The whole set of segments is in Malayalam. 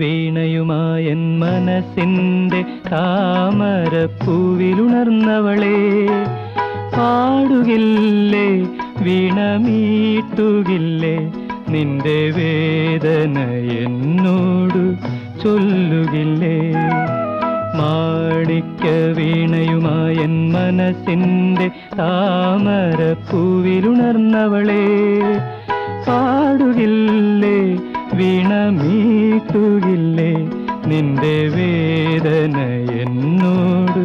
വീണയുമായൻ മനസ്സിന്റെ താമരപ്പൂവിലുണർന്നവളെ പാടുകില്ലേ വീണമീട്ടുകില്ലേ നിന്റെ വേദന എന്നോട് ചൊല്ലുകില്ലേ. മാണിക്ക വീണയുമായൻ മനസ്സിന്റെ താമരപ്പൂവിലുണർന്നവളെ പാടുകില്ലേ വീണമീട്ടുകില്ലേ നിന്റെ വേദന എന്നോട്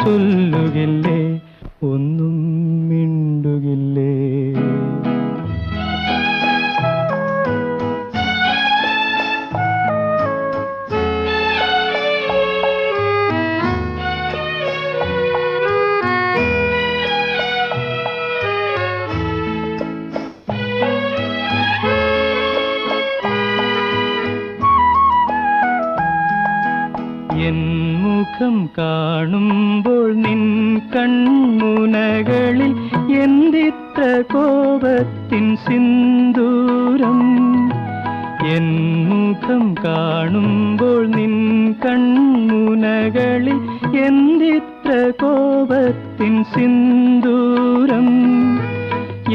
ചൊല്ലുകില്ലേ? ഒന്നും മുഖം കാണുമ്പോൾ നിൻ കൺമുനകളിൽ എന്തിത്ര കോപത്തിൻ സിന്ദൂരം? എൻ മുഖം കാണുമ്പോൾ നിൻ കൺമുനകളിൽ എന്തിത്ര കോപത്തിൻ സിന്ദൂരം?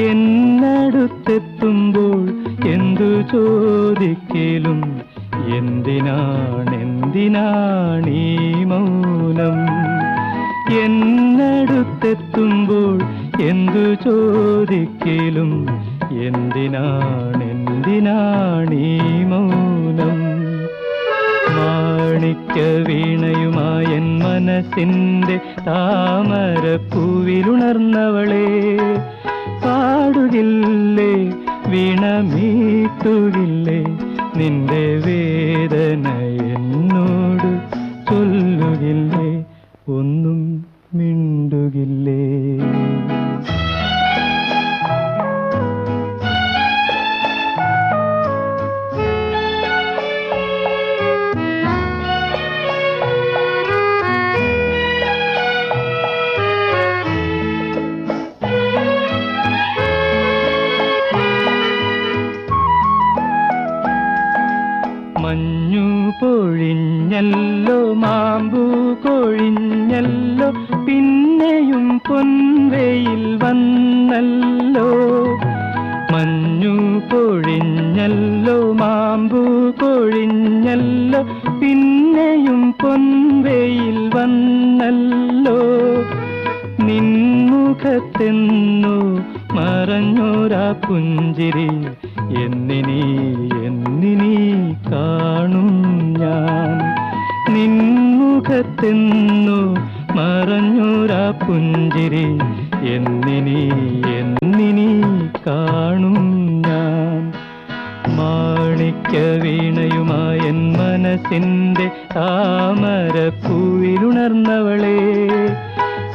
എന്നടുത്തെത്തുമ്പോൾ എന്തു ചോദിക്കലും എന്തിനാണെന്തിനാണീ മൗനം. എന്നടുത്തെത്തുമ്പോൾ എന്തു ചോദിക്കലും എന്തിനാണെന്തിനാണീ മൗനം? മാണിക്ക വീണയുമായൻ മനസ്സിന്റെ താമരപ്പൂവിലുണർന്നവളെ പാടുകില്ലേ വീണമീട്ടുകില്ലേ നിന്റെ വേദന മിണ്ടുകില്ലേ മഞ്ഞു പൊഴിഞ്ഞല്ലോ മാമ്പു കൊഴിഞ്ഞല്ലോ പിന്നെയും പൊൻവെയിൽ വന്നല്ലോ. മഞ്ഞു പൊഴിഞ്ഞല്ലോ മാമ്പു പൊഴിഞ്ഞല്ലോ പിന്നെയും പൊൻവെയിൽ വന്നല്ലോ. നിൻമുഖത്തെന്നു മറഞ്ഞോരാ പുഞ്ചിരി എന്നിനി എന്നിനി കാണും ഞാൻ. നിൻമുഖത്തെന്നു മറഞ്ഞോരാ പുഞ്ചിരി. എന്നിനി എന്നിനി കാണും ഞാൻ. മാണിക്യ വീണയുമായൻ മനസ്സിന്റെ താമരപ്പൂവിലുണർന്നവളെ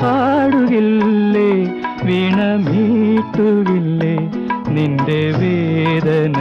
പാടുകില്ലേ വീണമീട്ടുകില്ലേ നിന്റെ വേദന